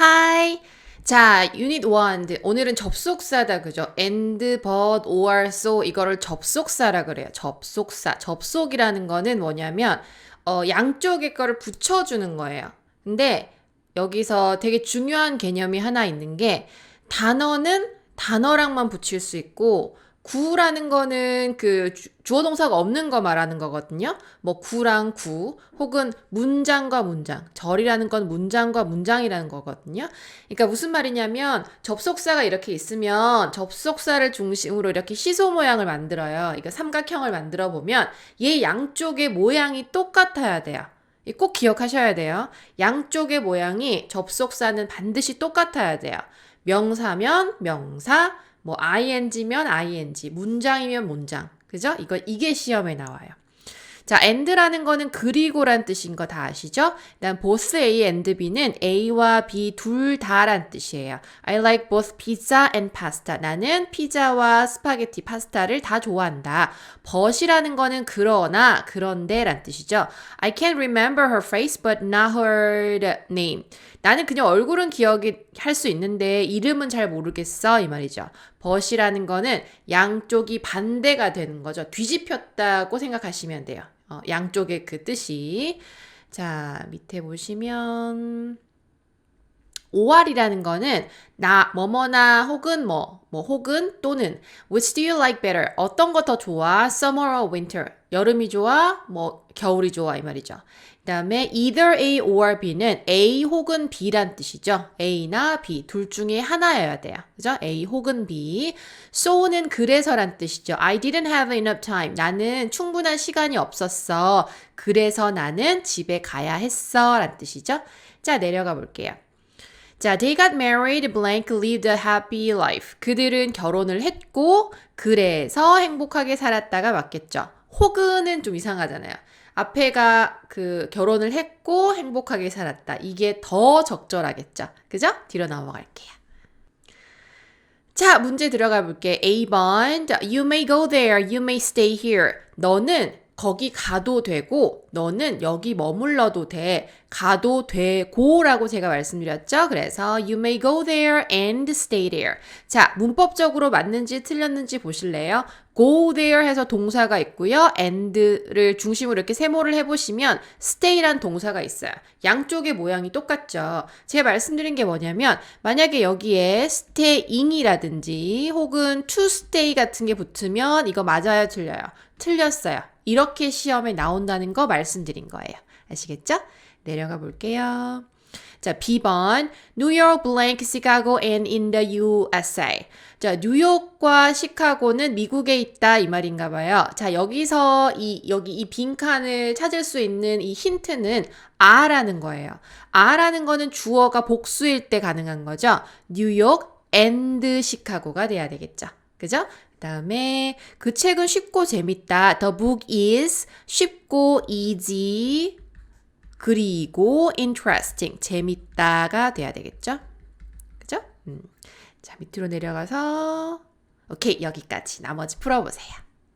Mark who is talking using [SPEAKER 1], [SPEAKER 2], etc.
[SPEAKER 1] Hi. 자, 유닛 1. 오늘은 접속사다. 그죠? and, but, or, so 이거를 접속사라 그래요. 접속사. 접속이라는 거는 뭐냐면 어, 양쪽의 거를 붙여주는 거예요. 근데 여기서 되게 중요한 개념이 하나 있는 게 단어는 단어랑만 붙일 수 있고 구라는 거는 그 주- 주어 동사가 없는 거 말하는 거거든요. 뭐 구랑 구 혹은 문장과 문장. 절이라는 건 문장과 문장이라는 거거든요. 그러니까 무슨 말이냐면 접속사가 이렇게 있으면 접속사를 중심으로 이렇게 시소 모양을 만들어요. 그러니까 삼각형을 만들어 보면 얘 양쪽의 모양이 똑같아야 돼요. 이꼭 기억하셔야 돼요. 양쪽의 모양이 접속사는 반드시 똑같아야 돼요. 명사면 명사, 뭐 ing면 ing, 문장이면 문장. 그죠? 이거 이게 시험에 나와요. 자, and라는 거는 그리고란 뜻인 거 다 아시죠? 일단 both A and B는 A와 B 둘 다란 뜻이에요. I like both pizza and pasta. 나는 피자와 스파게티, 파스타를 다 좋아한다. but이라는 거는 그러나, 그런데란 뜻이죠. I can remember her face but not her name. 나는 그냥 얼굴은 기억이 할 수 있는데 이름은 잘 모르겠어 이 말이죠. but이라는 거는 양쪽이 반대가 되는 거죠. 뒤집혔다고 생각하시면 돼요. 어, 양쪽의 그 뜻이. 자, 밑에 보시면 5월이라는 거는 나 뭐뭐나 혹은 뭐, 뭐 혹은 또는 which do you like better? 어떤 거 더 좋아? summer or winter? 여름이 좋아? 뭐 겨울이 좋아 이 말이죠. 그다음에 either A or B는 A 혹은 B란 뜻이죠. A나 B 둘 중에 하나여야 돼요. 그죠? A 혹은 B. so는 그래서란 뜻이죠. I didn't have enough time. 나는 충분한 시간이 없었어. 그래서 나는 집에 가야 했어. 란 뜻이죠. 자, 내려가 볼게요. 자, they got married, blank, lived a happy life. 그들은 결혼을 했고, 그래서 행복하게 살았다가 맞겠죠. 혹은은 좀 이상하잖아요. 앞에가 그 결혼을 했고 행복하게 살았다. 이게 더 적절하겠죠. 그죠? 뒤로 넘어갈게요. 자, 문제 들어가 볼게. A번. You may go there. You may stay here. 너는 거기 가도 되고, 너는 여기 머물러도 돼. 가도 되고라고 제가 말씀드렸죠. 그래서 you may go there and stay there. 자, 문법적으로 맞는지 틀렸는지 보실래요? Go there 해서 동사가 있고요. and를 중심으로 이렇게 세모를 해보시면 stay란 동사가 있어요. 양쪽의 모양이 똑같죠. 제가 말씀드린 게 뭐냐면 만약에 여기에 staying이라든지 혹은 to stay 같은 게 붙으면 이거 맞아요, 틀려요? 틀렸어요. 이렇게 시험에 나온다는 거 말씀드린 거예요. 아시겠죠? 내려가 볼게요. 자, B번. York, blank, Chicago, and in the USA. 자, 뉴욕과 시카고는 미국에 있다 이 말인가 봐요. 자, 여기서 이 여기 이 빈칸을 찾을 수 있는 이 힌트는 아라는 거예요. 아라는 거는 주어가 복수일 때 가능한 거죠. 뉴욕 and 시카고가 돼야 되겠죠. 그죠? 그다음에 그 책은 쉽고 재밌다. The book is 쉽고 easy 그리고 interesting 재밌다가 돼야 되겠죠? 그죠? 음. 자 밑으로 내려가서 오케이 여기까지 나머지 풀어보세요.